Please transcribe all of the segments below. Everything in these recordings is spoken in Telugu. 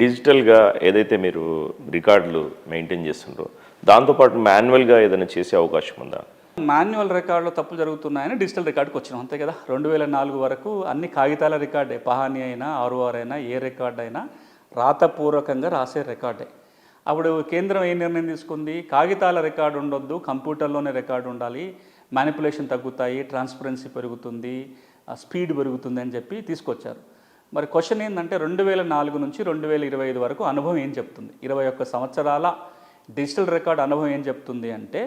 డిజిటల్గా ఏదైతే మీరు రికార్డులు మెయింటైన్ చేస్తుండ్రో దాంతోపాటు మాన్యువల్గా ఏదైనా చేసే అవకాశం ఉందా? మాన్యువల్ రికార్డులో తప్పులు జరుగుతున్నాయని డిజిటల్ రికార్డుకి వచ్చినాం అంతే కదా? రెండు వేల నాలుగు వరకు అన్ని కాగితాల రికార్డే పహాని అయినా ఆర్ఓఆర్ అయినా ఏ రికార్డ్ అయినా రాతపూర్వకంగా రాసే రికార్డే. అప్పుడు కేంద్రం ఏ నిర్ణయం తీసుకుంది? కాగితాల రికార్డు ఉండొద్దు కంప్యూటర్లోనే రికార్డు ఉండాలి మ్యానిపులేషన్ తగ్గుతాయి ట్రాన్స్పరెన్సీ పెరుగుతుంది స్పీడ్ పెరుగుతుంది అని చెప్పి తీసుకొచ్చారు. మరి క్వశ్చన్ ఏంటంటే రెండు వేల నాలుగు నుంచి రెండు వేల ఇరవై ఐదు వరకు అనుభవం ఏం చెప్తుంది? ఇరవై ఒక్క సంవత్సరాల డిజిటల్ రికార్డ్ అనుభవం ఏం చెప్తుంది అంటే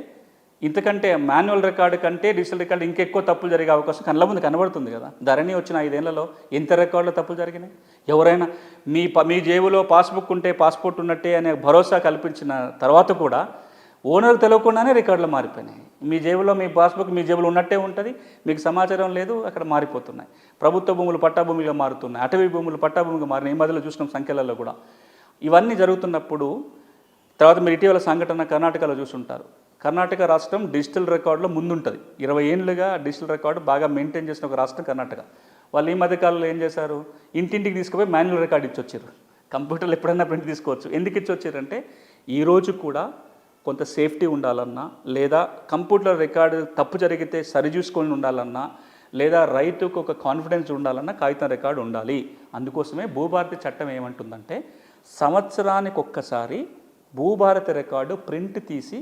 ఇంతకంటే మాన్యువల్ రికార్డు కంటే డిజిటల్ రికార్డు ఇంకెక్కువ తప్పులు జరిగే అవకాశం కళ్ళ ముందు కనబడుతుంది కదా. ధరణి వచ్చిన ఐదేళ్ళలో ఎంత రికార్డులో తప్పులు జరిగినాయి? ఎవరైనా మీ ప మీ జేబులో పాస్బుక్ ఉంటే పాస్పోర్ట్ ఉన్నట్టే అనే భరోసా కల్పించిన తర్వాత కూడా ఓనర్ తెలియకుండానే రికార్డులు మారిపోయినాయి. మీ జేబులో మీ పాస్బుక్ మీ జేబులో ఉన్నట్టే ఉంటుంది. మీకు సమాచారం లేదు అక్కడ మారిపోతున్నాయి. ప్రభుత్వ భూములు పట్టా భూమిగా మారుతున్నాయి. అటవీ భూములు పట్టా భూమిగా ఈ మధ్యలో చూసిన సంఖ్యలలో కూడా. ఇవన్నీ జరుగుతున్నప్పుడు తర్వాత మీరు ఇటీవల సంఘటన కర్ణాటకలో చూసుంటారు. కర్ణాటక రాష్ట్రం డిజిటల్ రికార్డులో ముందుంటుంది. ఇరవై ఏళ్ళుగా డిజిటల్ రికార్డు బాగా మెయింటైన్ చేసిన ఒక రాష్ట్రం కర్ణాటక. వాళ్ళు ఈ మధ్యకాలంలో ఏం చేశారు? ఇంటింటికి తీసుకుపోయి మాన్యువల్ రికార్డు ఇచ్చొచ్చారు కంప్యూటర్లు ఎప్పుడైనా ప్రింట్ తీసుకోవచ్చు. ఎందుకు ఇచ్చి వచ్చారంటే కూడా కొంత సేఫ్టీ ఉండాలన్నా లేదా కంప్యూటర్ రికార్డు తప్పు జరిగితే సరిచూసుకొని ఉండాలన్నా లేదా రైతుకు ఒక కాన్ఫిడెన్స్ ఉండాలన్నా కాగితం రికార్డు ఉండాలి. అందుకోసమే భూభారతి చట్టం ఏమంటుందంటే సంవత్సరానికి ఒక్కసారి భూభారతి రికార్డు ప్రింట్ తీసి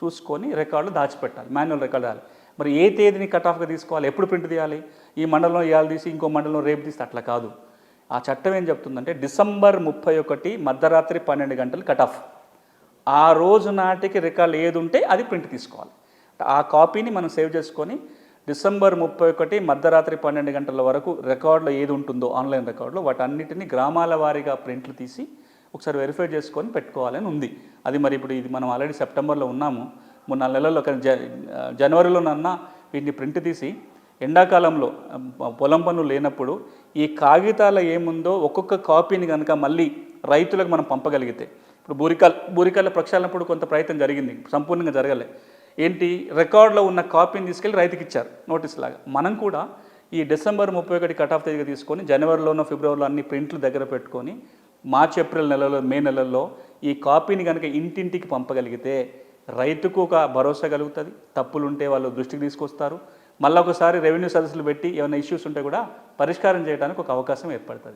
చూసుకొని రికార్డులు దాచిపెట్టాలి మాన్యువల్ రికార్డు రాయాలి. మరి ఏ తేదీని కట్ ఆఫ్గా తీసుకోవాలి ఎప్పుడు ప్రింట్ తీయాలి? ఈ మండలంలో ఇవాళ తీసి ఇంకో మండలంలో రేపు తీస్తే అట్లా కాదు. ఆ చట్టం ఏం చెప్తుందంటే డిసెంబర్ ముప్పై ఒకటి మధ్యరాత్రి పన్నెండు గంటలు కట్ ఆఫ్. ఆ రోజు నాటికి రికార్డ్ ఏది ఉంటే అది ప్రింట్ తీసుకోవాలి. ఆ కాపీని మనం సేవ్ చేసుకొని డిసెంబర్ ముప్పై ఒకటి మధ్యరాత్రి పన్నెండు గంటల వరకు రికార్డులో ఏది ఉంటుందో ఆన్లైన్ రికార్డులో వాటన్నిటిని గ్రామాల వారీగా ప్రింట్లు తీసి ఒకసారి వెరిఫై చేసుకొని పెట్టుకోవాలని ఉంది. అది మరి ఇప్పుడు ఇది మనం ఆల్రెడీ సెప్టెంబర్లో ఉన్నాము. మూడు నాలుగు నెలల్లో కానీ జ జనవరిలోనన్నా వీటిని ప్రింట్ తీసి ఎండాకాలంలో పొలం పనులు లేనప్పుడు ఈ కాగితాల ఏముందో ఒక్కొక్క కాపీని కనుక మళ్ళీ రైతులకు మనం పంపగలిగితే ఇప్పుడు బూరికల్ బూరికాల ప్రక్షాళనప్పుడు కొంత ప్రయత్నం జరిగింది సంపూర్ణంగా జరగలే. ఏంటి? రికార్డులో ఉన్న కాపీని తీసుకెళ్ళి రైతుకి ఇచ్చారు నోటీస్ లాగా. మనం కూడా ఈ డిసెంబర్ ముప్పై ఒకటి కట్ ఆఫ్ తేదీగా తీసుకొని జనవరిలోనో ఫిబ్రవరిలో అన్ని ప్రింట్లు దగ్గర పెట్టుకొని మార్చ్ ఏప్రిల్ నెలలో మే నెలల్లో ఈ కాపీని కనుక ఇంటింటికి పంపగలిగితే రైతుకు ఒక భరోసా కలుగుతుంది. తప్పులు ఉంటే వాళ్ళు దృష్టికి తీసుకొస్తారు. మళ్ళీ ఒకసారి రెవెన్యూ సదస్సులు పెట్టి ఏమైనా ఇష్యూస్ ఉంటే కూడా పరిష్కారం చేయడానికి ఒక అవకాశం ఏర్పడుతుంది.